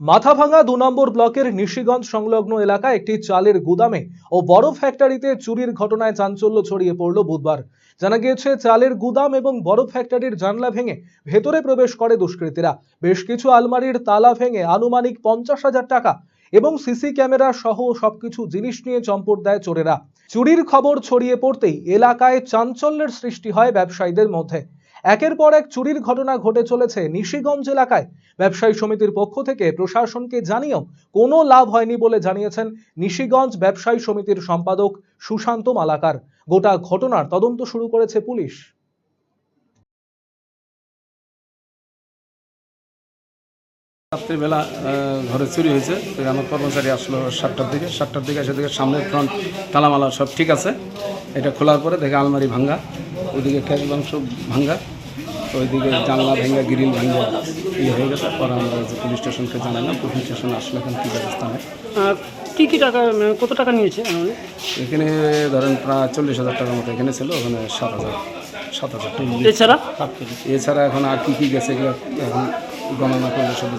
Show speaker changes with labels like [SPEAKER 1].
[SPEAKER 1] মাথাভাঙা দু নম্বর ব্লকের নিশিগঞ্জ সংলগ্ন এলাকায় একটি চালের গুদামে ও বড় ফ্যাক্টরিতে চুরির ঘটনায় চাঞ্চল্য ছড়িয়ে পড়ল বুধবার। জানা গিয়েছে, চালের গুদাম এবং বড় ফ্যাক্টরির জানলা ভেঙে ভেতরে প্রবেশ করে দুষ্কৃতীরা। বেশ কিছু আলমারির তালা ভেঙে আনুমানিক পঞ্চাশ হাজার টাকা এবং সিসি ক্যামেরা সহ সবকিছু জিনিস নিয়ে চম্পট দেয় চোরেরা। চুরির খবর ছড়িয়ে পড়তেই এলাকায় চাঞ্চল্যের সৃষ্টি হয় ব্যবসায়ীদের মধ্যে। একের পর এক চুরির ঘটনা ঘটে চলেছে নিশিগঞ্জ এলাকায়। ব্যবসায়ী সমিতির পক্ষ থেকে প্রশাসনকে জানিয়েও কোনো লাভ হয়নি বলে জানিয়েছেন নিশিগঞ্জ ব্যবসায়ী সমিতির সম্পাদক সুশান্ত মালাকার। গোটা ঘটনার তদন্ত শুরু করেছে পুলিশ।
[SPEAKER 2] রাত্রিবেলা ঘরে চুরি হয়েছে। আমার কর্মচারী আসলো সাতটার দিকে। সাতটার দিকে এসে দেখে সামনের ফ্রন্ট তালামালা সব ঠিক আছে। এটা খোলার পরে দেখে আলমারি ভাঙ্গা। ওইদিকে ক্যাশ বাংশ ভাঙ্গা। ওইদিকে জানলা ভেঙ্গা গ্রিল ভেঙ্গা ইয়ে হয়ে গেছে। পরে আমরা যে পুলিশ স্টেশনকে জানালাম পুলিশ স্টেশন আসলে এখন কী ব্যবস্থা নেয়?
[SPEAKER 3] কী কী টাকা কত টাকা নিয়েছে?
[SPEAKER 2] এখানে ধরেন প্রায় চল্লিশ হাজার টাকার মতো এখানে ছিল ওখানে সাত হাজার সাত হাজার।
[SPEAKER 3] এছাড়া?
[SPEAKER 2] এছাড়া এখন আর কী কী গেছে এগুলো এখন গণনা করলে সব